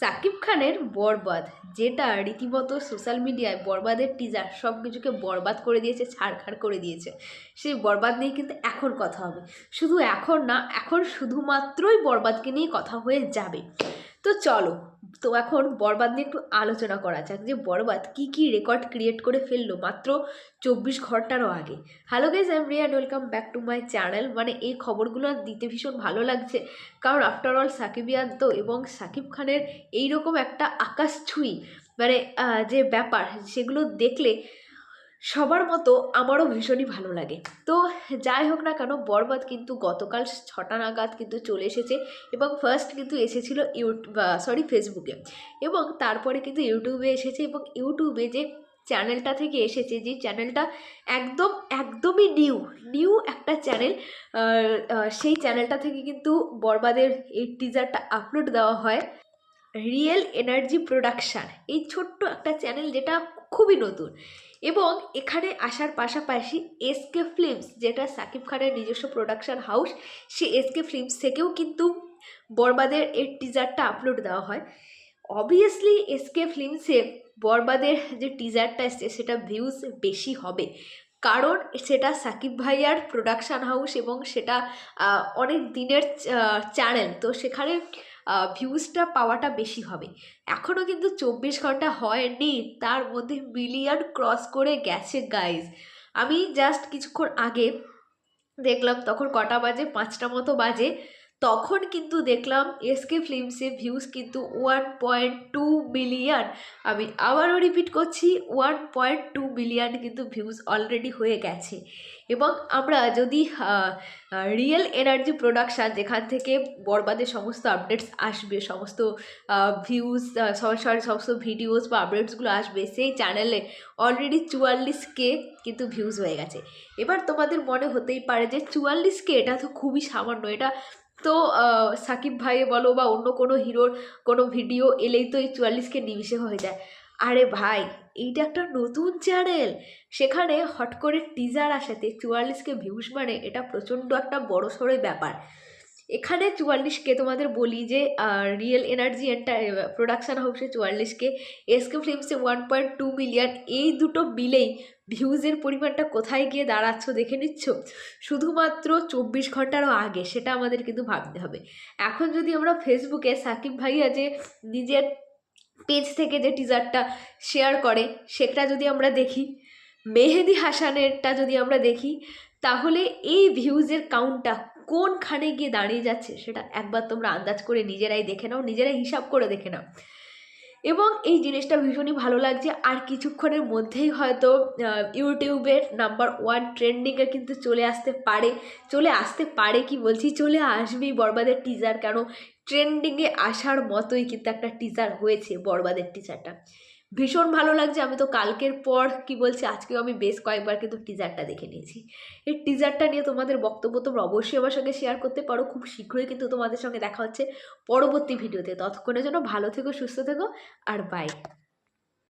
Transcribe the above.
সাকিব খানের বরবাদ, যেটা রীতিমতো সোশ্যাল মিডিয়ায় বরবাদের টিজার সব কিছুকে বরবাদ করে দিয়েছে, ছাড়খাড় করে দিয়েছে। সেই বরবাদ নিয়ে কিন্তু এখন কথা হবে। শুধু এখন না, এখন শুধুমাত্রই বরবাদকে নিয়ে কথা হয়ে যাবে। তো চলো, তো এখন বরবাদ নিয়ে একটু আলোচনা করা যাক যে বরবাদ কি কি রেকর্ড ক্রিয়েট করে ফেলল মাত্র চব্বিশ ঘন্টারও আগে। Hello guys I Riyan welcome back to my channel মানে এই খবরগুলো দিতে ভীষণ ভালো লাগছে। কারণ আফটার অল সাকিবিয়ান তো এবং সাকিব খানের এইরকম একটা আকাশ ছুঁই মানে যে ব্যাপার, সেগুলো দেখলে সবার মতো আমারও ভীষণই ভালো লাগে। তো যাই হোক না কেন, বরবাদ কিন্তু গতকাল ছটা নাগাদ কিন্তু চলে এসেছে এবং ফার্স্ট কিন্তু এসেছিল ইউটিউব সরি ফেসবুকে এবং তারপরে কিন্তু ইউটিউবে এসেছে এবং ইউটিউবে যে চ্যানেলটা থেকে এসেছে, যে চ্যানেলটা একদম, একদমই নিউ নিউ একটা চ্যানেল সেই চ্যানেলটা থেকে কিন্তু বরবাদের এই টিজারটা আপলোড দেওয়া হয়। রিয়েল এনার্জি প্রোডাকশান এই ছোট্ট একটা চ্যানেল যেটা খুবই নতুন। এবং এখানে আসার পাশাপাশি এসকে ফিল্মস যেটা সাকিব খানের নিজস্ব প্রোডাকশান হাউস সে এসকে ফিল্মস থেকেও কিন্তু বরবাদের এর টিজারটা আপলোড দেওয়া হয়। অবভিয়াসলি এসকে ফিল্মসে বরবাদের যে টিজারটা এসছে, সেটা ভিউজ বেশি হবে। কারণ সেটা সাকিব ভাইয়ার প্রোডাকশান হাউস এবং সেটা অনেক দিনের চ্যানেল তো সেখানে ভিউজটা পাওয়াটা বেশি হবে। এখনও কিন্তু চব্বিশ ঘণ্টা হয়নি, তার মধ্যে মিলিয়ন ক্রস করে গেছে গাইজ আমি জাস্ট কিছুক্ষণ আগে দেখলাম, তখন কটা বাজে? পাঁচটা মতো বাজে। তখন কিন্তু দেখলাম এসকে ফিল্মসে ভিউজ কিন্তু ওয়ান পয়েন্ট টু মিলিয়ন আমি আবারও রিপিট করছি ওয়ান পয়েন্ট টু মিলিয়ন কিন্তু ভিউজ অলরেডি হয়ে গেছে। এবং আমরা যদি রিয়েল এনার্জি প্রোডাকশান যেখান থেকে বরবাদের সমস্ত আপডেটস আসবে, সমস্ত ভিউজ সরাসরি সমস্ত ভিডিওস বা আপডেটসগুলো আসবে, সেই চ্যানেলে অলরেডি চুয়াল্লিশ কে কিন্তু ভিউজ হয়ে গেছে। এবার তোমাদের মনে হতেই পারে যে চুয়াল্লিশ কে এটা তো খুবই সামান্য। এটা তো সাকিব ভাইয়ে বলো বা অন্য কোনো হিরোর কোনো ভিডিও এলেই তো এই চুয়াল্লিশকে নিমিশে হয়ে যায়। আরে ভাই, এইটা একটা নতুন চ্যানেল। সেখানে হট করে টিজার আসাতে চুয়াল্লিশকে ভিউস মানে এটা প্রচণ্ড একটা বড়সড় ব্যাপার। এখানে চুয়াল্লিশকে তোমাদের বলি যে রিয়েল এনার্জি এন্টার প্রোডাকশান হাউসে চুয়াল্লিশকে এসকে ফিল্মসে ওয়ান পয়েন্ট টু মিলিয়ন এই দুটো মিলেই ভিউজের পরিমাণটা কোথায় গিয়ে দাঁড়াচ্ছ দেখে নিচ্ছ? শুধুমাত্র চব্বিশ ঘন্টারও আগে, সেটা আমাদের কিন্তু ভাবতে হবে। এখন যদি আমরা ফেসবুকে সাকিব ভাইয়া যে নিজের পেজ থেকে যে টিজারটা শেয়ার করে, সেটা যদি আমরা দেখি, মেহেদি হাসানেরটা যদি আমরা দেখি, তাহলে এই ভিউজের কাউন্টটা কোনখানে গিয়ে দাঁড়িয়ে যাচ্ছে সেটা একবার তোমরা আন্দাজ করে নিজেরাই দেখে নাও, নিজেরাই হিসাব করে দেখে নাও। এবং এই জিনিসটা ভীষণই ভালো লাগছে। আর কিছুক্ষণের মধ্যেই হয়তো ইউটিউবের নাম্বার ওয়ান ট্রেন্ডিংয়ে কিন্তু চলে আসতে পারে। চলে আসতে পারে কি বলছি? চলে আসবেই বরবাদের টিজার কেন? ট্রেন্ডিংয়ে আসার মতোই কিন্তু একটা টিজার হয়েছে বরবাদের টিজারটা ভীষণ ভালো লাগছে। আমি তো কালকের পর, কি বলছি, আজকেও আমি বেশ কয়েকবার কিন্তু টিজারটা দেখে নিয়েছি। এই টিজারটা নিয়ে তোমাদের বক্তব্য তোমরা অবশ্যই আমার সঙ্গে শেয়ার করতে পারো। খুব শীঘ্রই কিন্তু তোমাদের সঙ্গে দেখা হচ্ছে পরবর্তী ভিডিওতে ততক্ষণের জন্য ভালো থেকো, সুস্থ থেকো, আর বাই